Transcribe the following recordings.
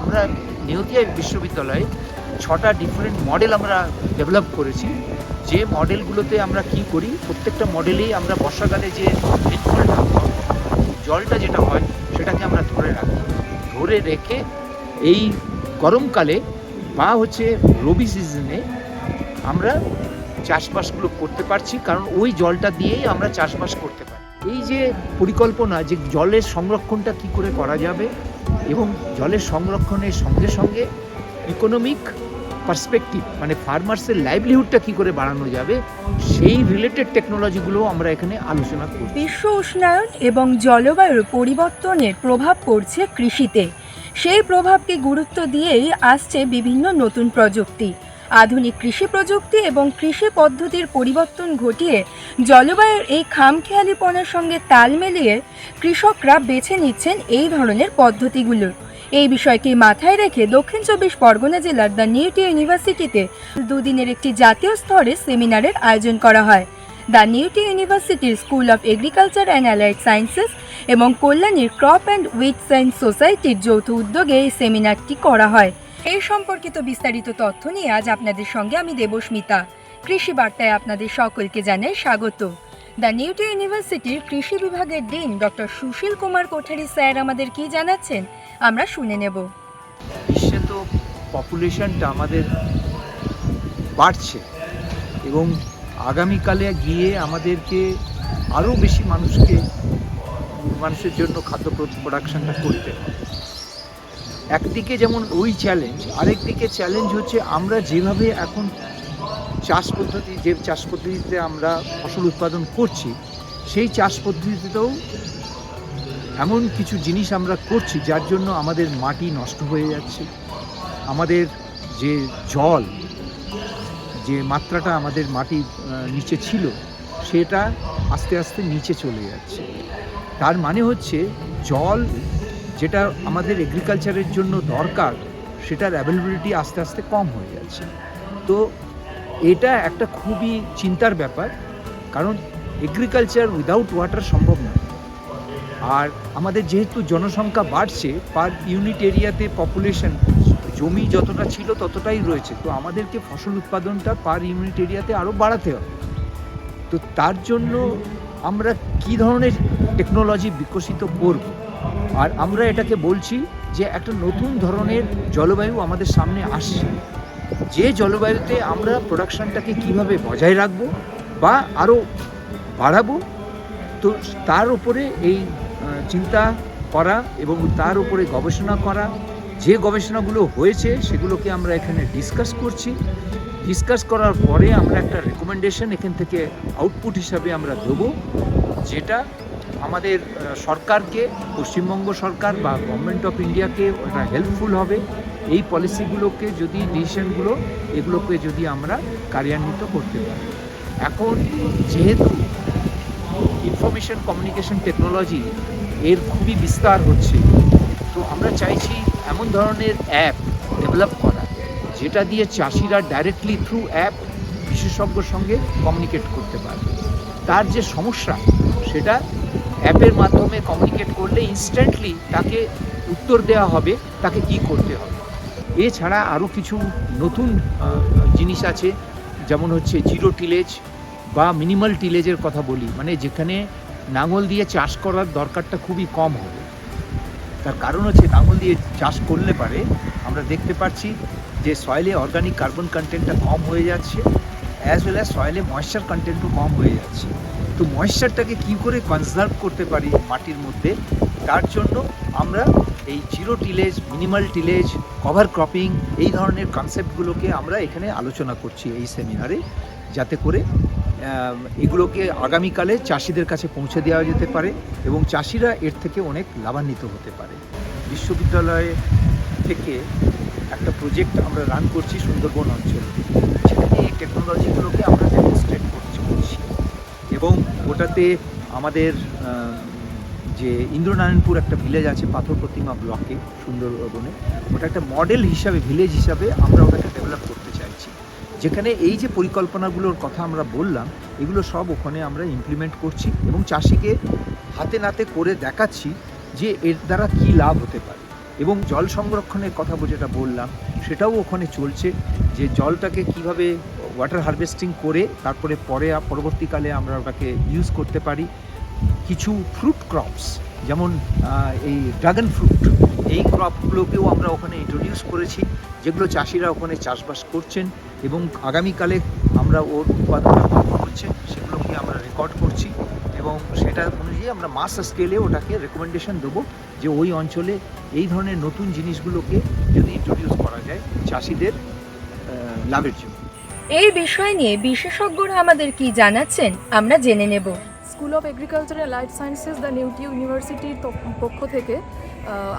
আমরা নেওতিয়া বিশ্ববিদ্যালয়ে ছটা ডিফারেন্ট মডেল আমরা ডেভেলপ করেছি। যে মডেলগুলোতে আমরা কি করি, প্রত্যেকটা মডেলেই আমরা বর্ষাকালে যে রেনফলটা জলটা যেটা হয়, সেটাকে আমরা ধরে রাখি। ধরে রেখে এই গরমকালে বা হচ্ছে রবি সিজনে আমরা চাষবাসগুলো করতে পারছি, কারণ ওই জলটা দিয়েই আমরা চাষবাস করতে পারি। এই যে পরিকল্পনা যে জলের সংরক্ষণটা কি করে করা যাবে এবং জলের সংরক্ষণের সঙ্গে সঙ্গে ইকোনমিক পার্সপেক্টিভ মানে ফার্মার্সের লাইভলিহুডটা কি করে বাড়ানো যাবে, সেই রিলেটেড টেকনোলজিগুলো আমরা এখানে আলোচনা করি বিশ্ব উষ্ণায়ন এবং জলবায়ুর পরিবর্তনের প্রভাব পড়ছে কৃষিতে। সেই প্রভাবকে গুরুত্ব দিয়েই আসছে বিভিন্ন নতুন প্রযুক্তি। আধুনিক কৃষি প্রযুক্তি এবং কৃষি পদ্ধতির পরিবর্তন ঘটিয়ে জলবায়ুর এই খামখেয়ালিপনার সঙ্গে তাল মিলিয়ে কৃষকরা বেছে নিচ্ছেন এই ধরনের পদ্ধতিগুলো। এই বিষয়কে মাথায় রেখে দক্ষিণ চব্বিশ পরগনা জেলার দ্য নিউটি ইউনিভার্সিটিতে দুদিনের একটি জাতীয় স্তরে সেমিনারের আয়োজন করা হয়। দ্য নিউটি ইউনিভার্সিটির school of agriculture and allied sciences এবং কল্যাণীর ক্রপ অ্যান্ড উইথ সায়েন্স সোসাইটির যৌথ উদ্যোগে এই সেমিনারটি করা হয়। এই সম্পর্কিত বিস্তারিত তথ্য নিয়ে আজ আপনাদের সঙ্গে আমি দেবস্মিতা কৃষি বার্তায় আপনাদের সকলকে জানাই স্বাগত। দ্য নিউটি ইউনিভার্সিটির কৃষি বিভাগের dean doctor Sushil Kumar Kothari sir আমাদের কি জানাচ্ছেন? আমরা শুনে নেব। বিশ্বে তো পপুলেশনটা আমাদের বাড়ছে এবং আগামীকালে গিয়ে আমাদেরকে আরও বেশি মানুষকে, মানুষের জন্য খাদ্য প্রোডাকশনটা করতে হবে। একদিকে যেমন ওই চ্যালেঞ্জ আরেকদিকে চ্যালেঞ্জ হচ্ছে আমরা যেভাবে এখন চাষ পদ্ধতি, যে চাষ পদ্ধতিতে আমরা ফসল উৎপাদন করছি, সেই চাষ পদ্ধতিতেও এমন কিছু জিনিস আমরা করছি যার জন্য আমাদের মাটি নষ্ট হয়ে যাচ্ছে। আমাদের যে জল, যে মাত্রাটা আমাদের মাটির নিচে ছিল, সেটা আস্তে আস্তে নিচে চলে যাচ্ছে। তার মানে হচ্ছে জল যেটা আমাদের এগ্রিকালচারের জন্য দরকার, সেটার অ্যাভেলেবিলিটি আস্তে আস্তে কম হয়ে যাচ্ছে। তো এটা একটা খুবই চিন্তার ব্যাপার, কারণ এগ্রিকালচার উইদাউট ওয়াটার সম্ভব নয় আর আমাদের যেহেতু জনসংখ্যা বাড়ছে পার ইউনিট এরিয়াতে পপুলেশন জমি যতটা ছিল ততটাই রয়েছে, তো আমাদেরকে ফসল উৎপাদনটা পার ইউনিট এরিয়াতে আরও বাড়াতে হবে। তো তার জন্য আমরা কি ধরনের টেকনোলজি বিকশিত করব? আর আমরা এটাকে বলছি যে একটা নতুন ধরনের জলবায়ু আমাদের সামনে আসছে। যে জলবায়ুতে আমরা প্রোডাকশনটাকে কীভাবে বজায় রাখব বা আরও বাড়াবো, তো তার উপরে এই চিন্তা করা এবং তার উপরে গবেষণা করা, যে গবেষণাগুলো হয়েছে সেগুলোকে আমরা এখানে ডিসকাস করছি। ডিসকাস করার পরে আমরা একটা রেকমেন্ডেশন এখান থেকে আউটপুট হিসাবে আমরা দেবো, যেটা আমাদের সরকারকে, পশ্চিমবঙ্গ সরকার বা গভর্নমেন্ট অফ ইন্ডিয়াকে ওটা হেল্পফুল হবে। এই পলিসিগুলোকে যদি ডিসিশনগুলো এগুলোকে যদি আমরা কার্যান্বিত করতে পারি। এখন যেহেতু ইনফরমেশন কমিউনিকেশন টেকনোলজি এর খুবই বিস্তার হচ্ছে, তো আমরা চাইছি এমন ধরনের অ্যাপ ডেভেলপ করা, যেটা দিয়ে চাষিরা ডাইরেক্টলি থ্রু অ্যাপ বিশেষজ্ঞর সঙ্গে কমিউনিকেট করতে পারবে। তার যে সমস্যা, সেটা অ্যাপের মাধ্যমে কমিউনিকেট করলে ইনস্ট্যান্টলি তাকে উত্তর দেওয়া হবে, তাকে কি করতে হবে। এছাড়া আরও কিছু নতুন জিনিস আছে, যেমন হচ্ছে জিরো টিলেজ বা মিনিমাল টিলেজের কথা বলি। মানে যেখানে নাঙল দিয়ে চাষ করার দরকারটা খুবই কম হবে। তার কারণ হচ্ছে নাঙল দিয়ে চাষ করলে পারে, আমরা দেখতে পাচ্ছি যে সয়েলে অর্গানিক কার্বন কন্টেন্টটা কম হয়ে যাচ্ছে অ্যাজ ওয়েল অ্যাজ সয়েলে ময়েশ্চার কন্টেন্টও কম হয়ে যাচ্ছে। তো ময়েশ্চারটাকে কী করে কনজার্ভ করতে পারি মাটির মধ্যে, তার জন্য আমরা এই zero tillage minimal tillage cover cropping এই ধরনের কনসেপ্টগুলোকে আমরা এখানে আলোচনা করছি এই সেমিনারে যাতে করে এগুলোকে আগামীকালে চাষিদের কাছে পৌঁছে দেওয়া যেতে পারে এবং চাষিরা এর থেকে অনেক লাভান্বিত হতে পারে। বিশ্ববিদ্যালয় থেকে একটা প্রজেক্ট আমরা রান করছি সুন্দরবন অঞ্চলে। যেখানে এই টেকনোলজিগুলোকে আমরা ডেমনস্ট্রেট করছি এবং ওটাতে আমাদের যে ইন্দ্রনারায়ণপুর একটা ভিলেজ আছে পাথর প্রতিমা ব্লকে সুন্দরবনে, ওটা একটা মডেল হিসাবে ভিলেজ হিসাবে আমরা ওটাকে ডেভেলপ করতে চাইছি। যেখানে এই যে পরিকল্পনাগুলোর কথা আমরা বললাম, এগুলো সব ওখানে আমরা ইমপ্লিমেন্ট করছি এবং চাষিকে হাতে নাতে করে দেখাচ্ছি যে এর দ্বারা কী লাভ হতে পারে। এবং জল সংরক্ষণের কথা যেটা বললাম, সেটাও ওখানে চলছে যে জলটাকে কীভাবে ওয়াটার হারভেস্টিং করে তারপরে পরে পরবর্তীকালে আমরা ওটাকে ইউজ করতে পারি। কিছু ফ্রুট ক্রপস যেমন এই ড্রাগন ফ্রুট এই ক্রপগুলোকেও আমরা ওখানে ইন্ট্রোডিউস করেছি, যেগুলো চাষিরা ওখানে চাষবাস করছেন এবং আগামীকালে আমরা ওর উৎপাদনটা কত হচ্ছে, সেগুলোকে আমরা রেকর্ড করছি এবং সেটা অনুযায়ী আমরা মাস স্কেলে ওটাকে রেকমেন্ডেশন দেবো যে ওই অঞ্চলে এই ধরনের নতুন জিনিসগুলোকে যদি ইন্ট্রোডিউস করা যায়, চাষিদের লাভের জন্য। এই বিষয় নিয়ে বিশেষজ্ঞরা আমাদের কি জানাচ্ছেন, আমরা জেনে নেব। School of agriculture and life sciences the Neotia ইউনিভার্সিটির পক্ষ থেকে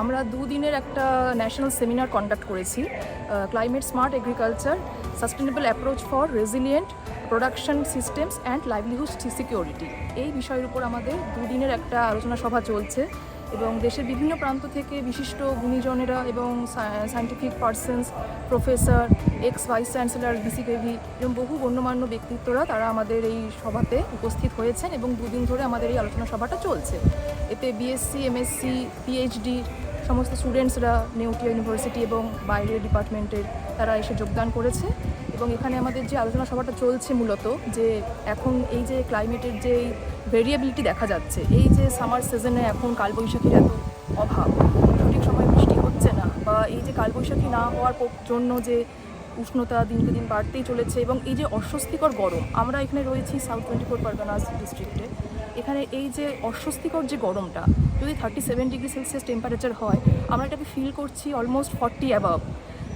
আমরা দুদিনের একটা ন্যাশনাল সেমিনার কন্ডাক্ট করেছি climate smart agriculture sustainable approach for resilient production systems and livelihood security এই বিষয়ের উপর আমাদের দুদিনের একটা আলোচনা সভা চলছে এবং দেশের বিভিন্ন প্রান্ত থেকে বিশিষ্ট গুণীজনেরা এবং scientific persons professor ex vice chancellor BCKV এবং বহু গণ্যমান্য ব্যক্তিত্বরা তারা আমাদের এই সভাতে উপস্থিত হয়েছেন এবং দুদিন ধরে আমাদের এই আলোচনা সভাটা চলছে। এতে বিএসসি এমএসসি পিএইচডি সমস্ত স্টুডেন্টসরা নেউটিয়া ইউনিভার্সিটি এবং বাইরের ডিপার্টমেন্টের তারা এসে যোগদান করেছে। এবং এখানে আমাদের যে আলোচনা সভাটা চলছে মূলত যে এখন এই যে ক্লাইমেটের যে ভেরিয়েবিলিটি দেখা যাচ্ছে, এই যে সামার সিজনে এখন কালবৈশাখীর এত অভাব, সঠিক সময় বৃষ্টি হচ্ছে না বা এই যে কালবৈশাখী না হওয়ার জন্য যে উষ্ণতা দিনকে দিন বাড়তেই চলেছে এবং এই যে অস্বস্তিকর গরম, আমরা এখানে রয়েছি সাউথ টোয়েন্টি ফোর পারগানাস ডিস্ট্রিক্টে এখানে এই যে অস্বস্তিকর যে গরমটা, যদি thirty seven degree celsius temperature হয়, আমরা এটাকে ফিল করছি অলমোস্ট ফর্টি অ্যাবাভ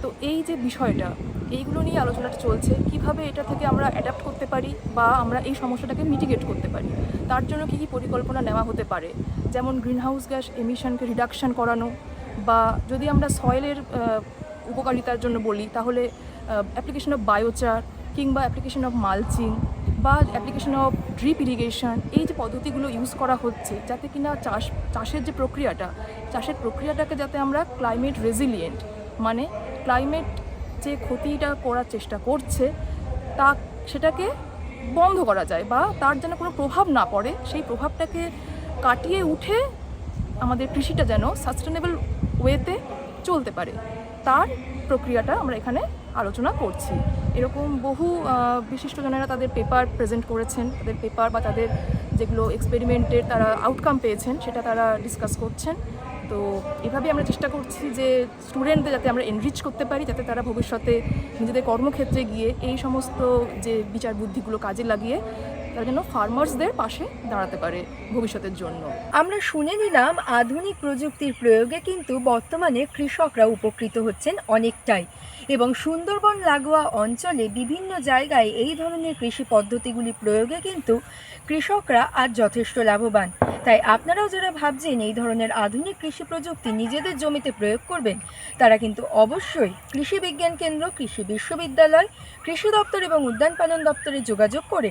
তো এই যে বিষয়টা এইগুলো নিয়ে আলোচনাটা চলছে। কীভাবে এটা থেকে আমরা অ্যাডাপ্ট করতে পারি বা আমরা এই সমস্যাটাকে মিটিগেট করতে পারি? তার জন্য কী কী পরিকল্পনা নেওয়া হতে পারে? যেমন গ্রিনহাউস গ্যাস এমিশনকে রিডাকশান করানো বা যদি আমরা সয়েলের উপকারিতার জন্য বলি, তাহলে অ্যাপ্লিকেশন অফ বায়োচার কিংবা অ্যাপ্লিকেশন অফ মালচিং বা অ্যাপ্লিকেশন অফ ড্রিপ ইরিগেশন এই যে পদ্ধতিগুলো ইউজ করা হচ্ছে, যাতে কিনা চাষ, চাষের যে প্রক্রিয়াটা, চাষের প্রক্রিয়াটাকে যাতে আমরা ক্লাইমেট রেজিলিয়েন্ট মানে ক্লাইমেট যে ক্ষতিটা করার চেষ্টা করছে, তা সেটাকে বন্ধ করা যায় বা তার যেন কোনো প্রভাব না পড়ে, সেই প্রভাবটাকে কাটিয়ে উঠে আমাদের কৃষিটা যেন সাস্টেনেবল ওয়েতে চলতে পারে। তার প্রক্রিয়াটা আমরা এখানে আলোচনা করছি। এরকম বহু বিশিষ্টজনেরা তাদের পেপার প্রেজেন্ট করেছেন, তাদের পেপার বা তাদের যেগুলো এক্সপেরিমেন্টের তারা আউটকাম পেয়েছেন, সেটা তারা ডিসকাস করছেন। তো এভাবে আমরা চেষ্টা করছি যে স্টুডেন্টদের যাতে আমরা এনরিচ করতে পারি, যাতে তারা ভবিষ্যতে নিজেদের কর্মক্ষেত্রে গিয়ে এই সমস্ত যে বিচার বুদ্ধিগুলো কাজে লাগিয়ে তারা যেন ফার্মার্সদের পাশে দাঁড়াতে পারে ভবিষ্যতের জন্য। আমরা শুনে নিলাম আধুনিক প্রযুক্তির প্রয়োগে কিন্তু বর্তমানে কৃষকরা উপকৃত হচ্ছেন অনেকটাই এবং সুন্দরবন লাগোয়া অঞ্চলে বিভিন্ন জায়গায় এই ধরনের কৃষি পদ্ধতিগুলি প্রয়োগে কিন্তু কৃষকরা আজ যথেষ্ট লাভবান। তাই আপনারাও যারা ভাবছেন এই ধরনের আধুনিক কৃষি প্রযুক্তি নিজেদের জমিতে প্রয়োগ করবেন, তারা কিন্তু অবশ্যই কৃষি বিজ্ঞান কেন্দ্র, কৃষি বিশ্ববিদ্যালয়, কৃষি দপ্তর এবং উদ্যান পালন দপ্তরে যোগাযোগ করে